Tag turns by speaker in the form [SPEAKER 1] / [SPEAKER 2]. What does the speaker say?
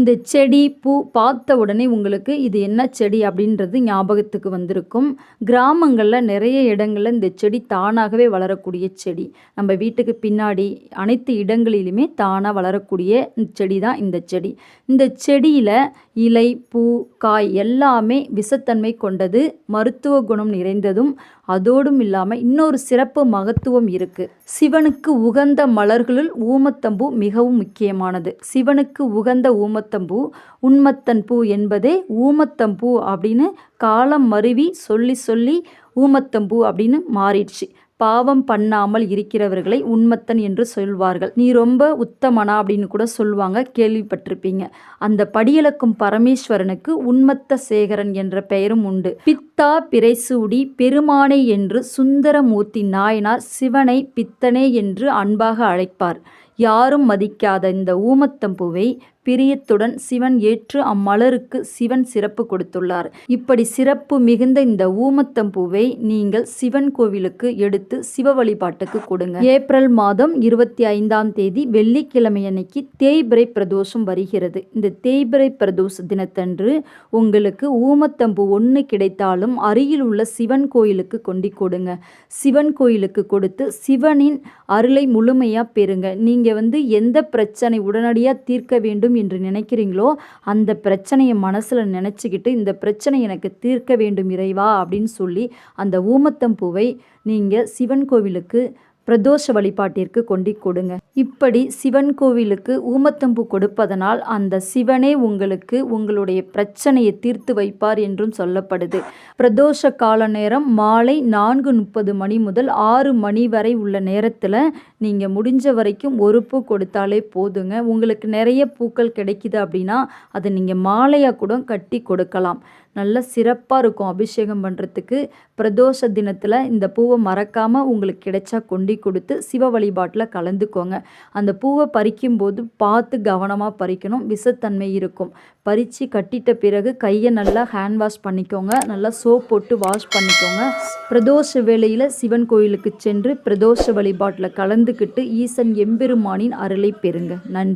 [SPEAKER 1] இந்த செடி பூ பார்த்த உடனே உங்களுக்கு இது என்ன செடி அப்படின்றது ஞாபகத்துக்கு வந்திருக்கும். கிராமங்களில் நிறைய இடங்களில் இந்த செடி தானாகவே வளரக்கூடிய செடி. நம்ம வீட்டுக்கு பின்னாடி அனைத்து இடங்களிலுமே தானாக வளரக்கூடிய செடி தான் இந்த செடி. இந்த செடியில் இலை பூ காய் எல்லாமே விஷத்தன்மை கொண்டது மருத்துவ குணம் நிறைந்ததும் அதோடும் இல்லாமல் இன்னொரு சிறப்பு மகத்துவம் இருக்குது சிவனுக்கு உகந்த மலர்களுள் ஊமத்தம்பூ மிகவும் முக்கியமானது. சிவனுக்கு உகந்த ஊமத்தம்பூ உண்மத்தன் பூ என்பதே ஊமத்தம்பூ அப்படின்னு காலம் மருவி சொல்லி சொல்லி ஊமத்தம்பூ அப்படின்னு மாறிடுச்சு. பாவம் பண்ணாமல் இருக்கிறவர்களை உண்மத்தன் என்று சொல்வார்கள். நீ ரொம்ப உத்தமனா அப்படின்னு கூட சொல்லுவாங்க கேள்விப்பட்டிருப்பீங்க. அந்த படியளக்கும் பரமேஸ்வரனுக்கு உண்மத்த சேகரன் என்ற பெயரும் உண்டு. பித்தா பிறைசூடி பெருமானை என்று சுந்தரமூர்த்தி நாயனார் சிவனை பித்தனே என்று அன்பாக அழைப்பார். யாரும் மதிக்காத இந்த ஊமத்தம்பூவை பிரியத்துடன் சிவன் ஏற்று அம்மலருக்கு சிவன் சிறப்பு கொடுத்துள்ளார். இப்படி சிறப்பு மிகுந்த இந்த ஊமத்தம்பூவை நீங்கள் சிவன் கோவிலுக்கு எடுத்து சிவ வழிபாட்டுக்கு கொடுங்க. ஏப்ரல் மாதம் இருபத்தி ஐந்தாம் தேதி வெள்ளிக்கிழமை அன்னைக்கு தேய்பிரை பிரதோஷம் வருகிறது. இந்த தேய்பிரை பிரதோஷ தினத்தன்று உங்களுக்கு ஊமத்தம்பூ ஒன்று கிடைத்தாலும் அருகில் உள்ள சிவன் கோயிலுக்கு கொண்டு கொடுங்க. சிவன் கோயிலுக்கு கொடுத்து சிவனின் அருளை முழுமையாக பெறுங்க. நீங்கள் வந்து எந்த பிரச்சனை உடனடியாக தீர்க்க வேண்டும் என்று நினைக்கிறீங்களோ அந்த பிரச்சனையை மனசில் நினச்சிக்கிட்டு இந்த பிரச்சனை எனக்கு தீர்க்க வேண்டும் இறைவா அப்படின்னு சொல்லி அந்த ஊமத்தம் பூவை நீங்கள் சிவன் கோவிலுக்கு பிரதோஷ வழிபாட்டிற்கு கொண்டு கொடுங்க. இப்படி சிவன் கோவிலுக்கு ஊமத்தம்பூ கொடுப்பதனால் அந்த சிவனே உங்களுக்கு உங்களுடைய பிரச்சனையை தீர்த்து வைப்பார் என்றும் சொல்லப்படுது. பிரதோஷ கால நேரம் மாலை நான்கு முப்பது மணி முதல் ஆறு மணி வரை உள்ள நேரத்தில் நீங்கள் முடிஞ்ச வரைக்கும் ஒரு பூ கொடுத்தாலே போதுங்க. உங்களுக்கு நிறைய பூக்கள் கிடைக்குது அப்படின்னா அதை நீங்கள் மாலையாக கூட கட்டி கொடுக்கலாம். நல்ல சிறப்பாக இருக்கும் அபிஷேகம் பண்ணுறதுக்கு பிரதோஷ தினத்தில் இந்த பூவை மறக்காமல் உங்களுக்கு கிடைச்சா கொண்டு கொடுத்து சிவ வழிபாட்டில் கலந்துக்கோங்க. அந்த பூவை பறிக்கும்போது பார்த்து கவனமாக பறிக்கணும். விஷத்தன்மை இருக்கும். பறித்து கட்டிட்ட பிறகு கையை நல்லா ஹேண்ட் வாஷ் பண்ணிக்கோங்க. நல்லா சோப் போட்டு வாஷ் பண்ணிக்கோங்க. பிரதோஷ வேளையில் சிவன் கோயிலுக்கு சென்று பிரதோஷ வழிபாட்டில் கலந்துக்கிட்டு ஈசன் எம்பெருமானின் அருளை பெறுங்க. நன்றி.